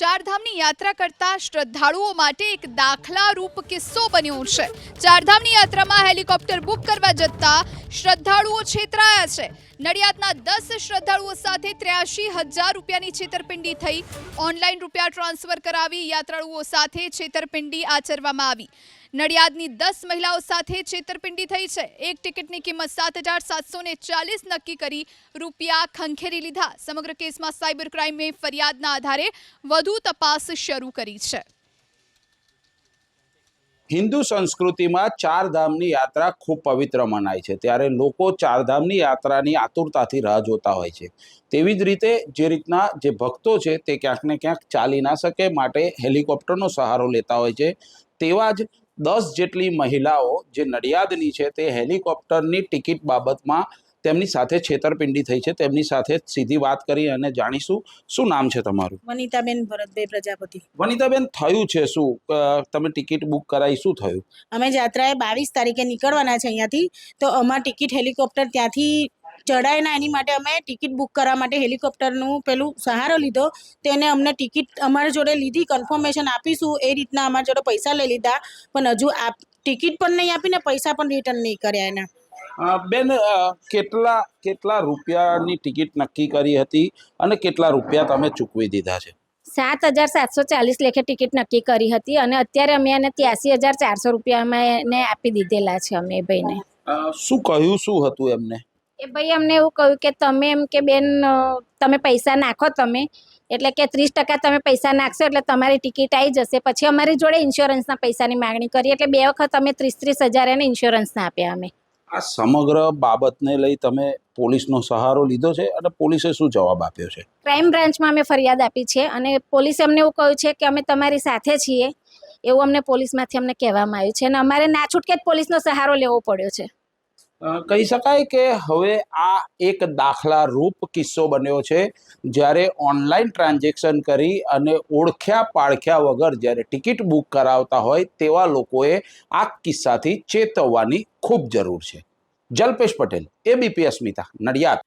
ચારધામની યાત્રા કરતા શ્રદ્ધાળુઓ માટે એક દાખલારૂપ કિસ્સો બન્યો છે. ચારધામની યાત્રામાં હેલિકોપ્ટર બુક કરવા જતા શ્રદ્ધાળુઓ છેતરાયા છે. નડિયાદના દસ શ્રદ્ધાળુઓ સાથે ત્ર્યાસી હજાર રૂપિયાની છેતરપિંડી થઈ. ઓનલાઈન રૂપિયા ટ્રાન્સફર કરાવી યાત્રાળુઓ સાથે છેતરપિંડી આચરવામાં આવી. નડિયાદની દસ મહિલાઓ સાથે છેતરપિંડી થઈ છે. એક ટિકિટની કિંમત સાત હજાર સાતસો ચાલીસ નક્કી કરી રૂપિયા ખંખેરી લીધા. સમગ્ર કેસમાં સાયબર ક્રાઇમે ફરિયાદના આધારે વધુ તપાસ શરૂ કરી છે. હિન્દુ સંસ્કૃતિમાં ચાર ધામની યાત્રા ખૂબ પવિત્ર મનાય છે. ત્યારે લોકો ચારધામની યાત્રાની આતુરતાથી રાહ જોતા હોય છે. તેવી જ રીતે જે રીતના જે ભક્તો છે તે ક્યાંક ને ક્યાંક ચાલી ના શકે, માટે હેલિકોપ્ટરનો સહારો લેતા હોય છે. તેવા જ દસ જેટલી મહિલાઓ જે નડિયાદની છે તે હેલિકોપ્ટરની ટિકિટ બાબતમાં તેમની સાથે છેતરપિંડી થઈ છે. તેમની સાથે સીધી વાત કરી અને જાણીશું શું નામ છે તમારું? વનિતાબેન ભરતભાઈ પ્રજાપતિ. વનિતાબેન થયું છે શું? તમે ટિકિટ બુક કરાવી શું થયું? અમે જાત્રાએ બાવીસ તારીખે નીકળવાના છે અહીંયાથી. તો અમાર ટિકિટ હેલિકોપ્ટર ત્યાંથી ચડાય ના એની માટે અમે ટિકિટ બુક કરવા માટે હેલિકોપ્ટરનું પેલું સહારો લીધો. તેને અમને ટિકિટ અમારી જોડે લીધી કન્ફર્મેશન આપીશું એ રીતના અમારી જોડે પૈસા લઈ લીધા. પણ હજુ આપ ટિકિટ પણ નહીં આપીને પૈસા પણ રિટર્ન નહીં કર્યા એના. બેન કેટલા કેટલા રૂપિયાની ટિકિટ નક્કી કરી હતી અને કેટલા રૂપિયા તમે ચૂકવી દીધા છે? સાત હજાર સાતસો ચાલીસ લેખે ટિકિટ નક્કી કરી હતી અને અત્યારે અમે એને ત્યાસી હજાર ચારસો રૂપિયામાં એને આપી દીધેલા છે અમે ભાઈને. શું કહ્યું શું હતું એમને? એ ભાઈ અમને એવું કહ્યું કે તમે એમ કે બેન તમે પૈસા નાખો તમે. એટલે કે ત્રીસ ટકા તમે પૈસા નાખશો એટલે તમારી ટિકિટ આવી જશે. પછી અમારી જોડે ઇન્સ્યોરન્સના પૈસાની માગણી કરી. એટલે બે વખત અમે ત્રીસ ત્રીસ હજાર એને ઇન્સ્યોરન્સના આપ્યા અમે. આ સમગ્ર બાબતને લઈ તમે પોલીસનો સહારો લીધો છે અને પોલીસે શું જવાબ આપ્યો છે? ક્રાઇમ બ્રાન્ચમાં અમે ફરિયાદ આપી છે અને પોલીસે અમને એવું કહ્યું છે કે અમે તમારી સાથે છીએ. એવું અમને પોલીસમાંથી અમને કહેવામાં આવ્યું છે અને અમારે ના છૂટકે જ પોલીસનો સહારો લેવો પડ્યો છે. કહી શકાય કે હવે આ એક દાખલા રૂપ કિસ્સો બન્યો છે. જ્યારે ઓનલાઈન ટ્રાન્ઝેક્શન કરી અને ઓળખ્યા પાળખ્યા વગર જ્યારે ટિકિટ બુક કરાવતા હોય તેવા લોકોએ આ કિસ્સાથી ચેતવવાની ખૂબ જરૂર છે. જલ્પેશ પટેલ એબીપી અસ્મિતા નડિયાદ.